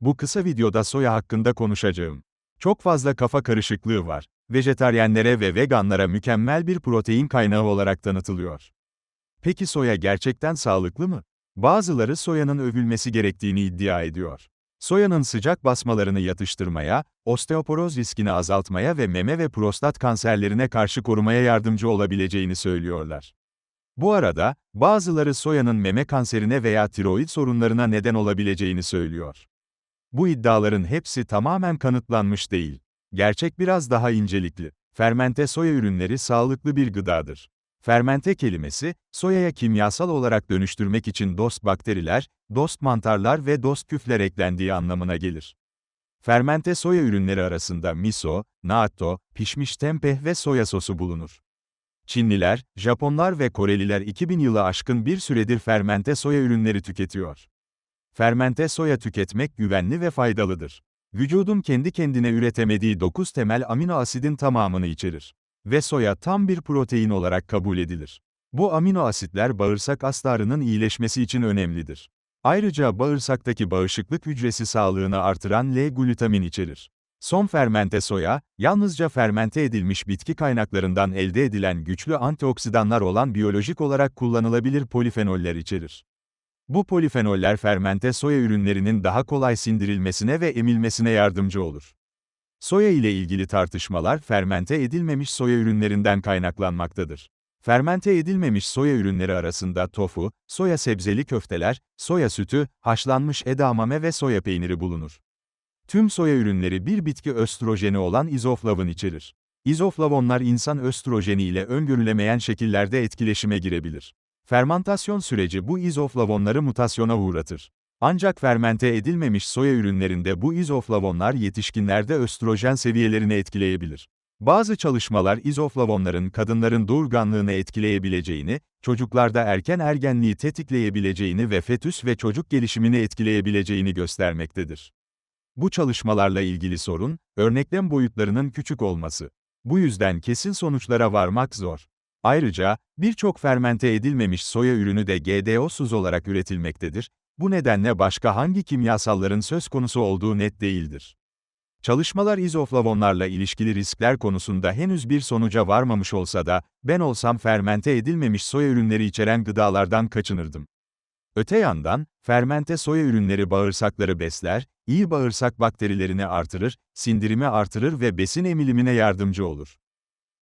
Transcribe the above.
Bu kısa videoda soya hakkında konuşacağım. Çok fazla kafa karışıklığı var. Vejetaryenlere ve veganlara mükemmel bir protein kaynağı olarak tanıtılıyor. Peki soya gerçekten sağlıklı mı? Bazıları soyanın övülmesi gerektiğini iddia ediyor. Soyanın sıcak basmalarını yatıştırmaya, osteoporoz riskini azaltmaya ve meme ve prostat kanserlerine karşı korumaya yardımcı olabileceğini söylüyorlar. Bu arada, bazıları soyanın meme kanserine veya tiroid sorunlarına neden olabileceğini söylüyor. Bu iddiaların hepsi tamamen kanıtlanmış değil. Gerçek biraz daha incelikli. Fermente soya ürünleri sağlıklı bir gıdadır. Fermente kelimesi, soyaya kimyasal olarak dönüştürmek için dost bakteriler, dost mantarlar ve dost küfler eklendiği anlamına gelir. Fermente soya ürünleri arasında miso, natto, pişmiş tempeh ve soya sosu bulunur. Çinliler, Japonlar ve Koreliler 2000 yılı aşkın bir süredir fermente soya ürünleri tüketiyor. Fermente soya tüketmek güvenli ve faydalıdır. Vücudun kendi kendine üretemediği 9 temel amino asidin tamamını içerir. Ve soya tam bir protein olarak kabul edilir. Bu amino asitler bağırsak astarının iyileşmesi için önemlidir. Ayrıca bağırsaktaki bağışıklık hücresi sağlığını artıran L-glutamin içerir. Son fermente soya, yalnızca fermente edilmiş bitki kaynaklarından elde edilen güçlü antioksidanlar olan biyolojik olarak kullanılabilir polifenoller içerir. Bu polifenoller fermente soya ürünlerinin daha kolay sindirilmesine ve emilmesine yardımcı olur. Soya ile ilgili tartışmalar fermente edilmemiş soya ürünlerinden kaynaklanmaktadır. Fermente edilmemiş soya ürünleri arasında tofu, soya sebzeli köfteler, soya sütü, haşlanmış edamame ve soya peyniri bulunur. Tüm soya ürünleri bir bitki östrojeni olan izoflavın içerir. İzoflavonlar insan östrojeni ile öngörülemeyen şekillerde etkileşime girebilir. Fermantasyon süreci bu izoflavonları mutasyona uğratır. Ancak fermente edilmemiş soya ürünlerinde bu izoflavonlar yetişkinlerde östrojen seviyelerini etkileyebilir. Bazı çalışmalar izoflavonların kadınların doğurganlığını etkileyebileceğini, çocuklarda erken ergenliği tetikleyebileceğini ve fetüs ve çocuk gelişimini etkileyebileceğini göstermektedir. Bu çalışmalarla ilgili sorun, örneklem boyutlarının küçük olması. Bu yüzden kesin sonuçlara varmak zor. Ayrıca, birçok fermente edilmemiş soya ürünü de GDO'suz olarak üretilmektedir, bu nedenle başka hangi kimyasalların söz konusu olduğu net değildir. Çalışmalar izoflavonlarla ilişkili riskler konusunda henüz bir sonuca varmamış olsa da, ben olsam fermente edilmemiş soya ürünleri içeren gıdalardan kaçınırdım. Öte yandan, fermente soya ürünleri bağırsakları besler, iyi bağırsak bakterilerini artırır, sindirimi artırır ve besin emilimine yardımcı olur.